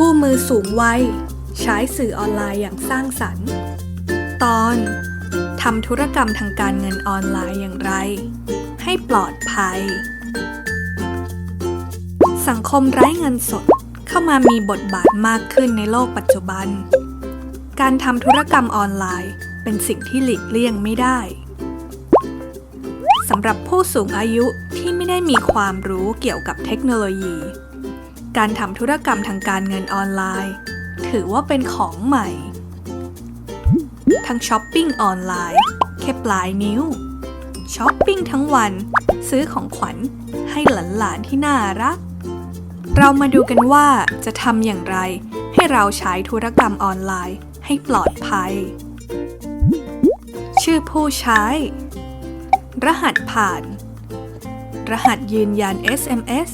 คู่มือสูงวัยใช้สื่อออนไลน์อย่างสร้างสรรค์ ตอนทำธุรกรรมทางการเงินออนไลน์อย่างไร ให้ปลอดภัย สังคมไร้เงินสดเข้ามามีบทบาทมากขึ้นในโลกปัจจุบัน การทำธุรกรรมออนไลน์เป็นสิ่งที่หลีกเลี่ยงไม่ได้สำหรับผู้สูงอายุที่ไม่ได้มีความรู้เกี่ยวกับเทคโนโลยี การทำธุรกรรมทางการเงินออนไลน์ ถือว่าเป็นของใหม่ ทั้งช้อปปิ้งออนไลน์แค่ปลายนิ้วช้อปปิ้งทั้งวัน ซื้อของขวัญให้หลานๆที่น่ารัก เรามาดูกันว่าจะทำอย่างไร ให้เราใช้ธุรกรรมออนไลน์ให้ปลอดภัย ชื่อผู้ใช้ รหัสผ่าน รหัสยืนยัน SMS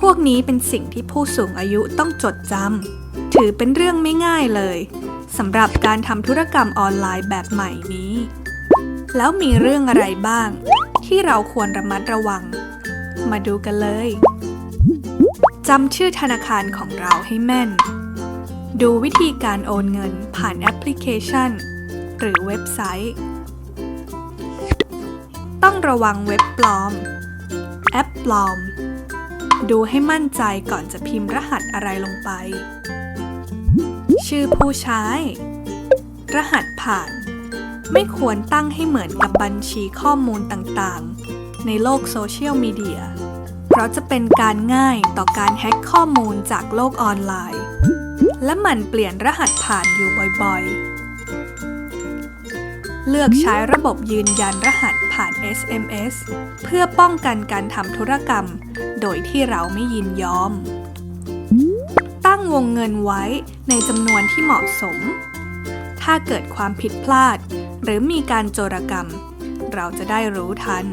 พวกนี้เป็นสิ่งที่ผู้สูงอายุต้องจดจำ ถือเป็นเรื่องไม่ง่ายเลยสำหรับการทำธุรกรรมออนไลน์แบบใหม่นี้ แล้วมีเรื่องอะไรบ้าง ที่เราควรระมัดระวัง มาดูกันเลยจำชื่อธนาคารของเราให้แม่น ดูวิธีการโอนเงินผ่านแอปพลิเคชัน หรือเว็บไซต์ ต้องระวังเว็บปลอม แอปปลอม ดูให้มั่นใจก่อนจะพิมพ์รหัสอะไรลงไป ชื่อผู้ใช้ รหัสผ่าน ไม่ควรตั้งให้เหมือนกับบัญชีข้อมูลต่างๆ ในโลกโซเชียลมีเดีย เพราะจะเป็นการง่ายต่อการแฮ็กข้อมูลจากโลกออนไลน์ และหมั่นเปลี่ยนรหัสผ่านอยู่บ่อยๆ เลือกใช้ระบบยืนยันรหัสผ่าน SMS เพื่อป้องกันการทำธุรกรรม โดยที่เราไม่ยินยอม ตั้งวงเงินไว้ในจำนวนที่เหมาะสม ถ้าเกิดความผิดพลาด หรือมีการโจรกรรม เราจะได้รู้ทัน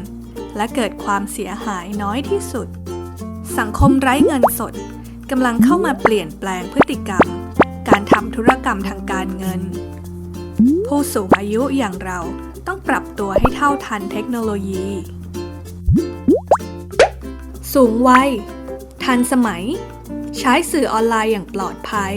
และเกิดความเสียหายน้อยที่สุด สังคมไร้เงินสดกำลังเข้ามาเปลี่ยนแปลงพฤติกรรม การทำธุรกรรมทางการเงิน ผู้สูงอายุอย่างเราต้องปรับตัวให้เท่าทันเทคโนโลยี สูงวัย ทันสมัย ใช้สื่อออนไลน์อย่างปลอดภัย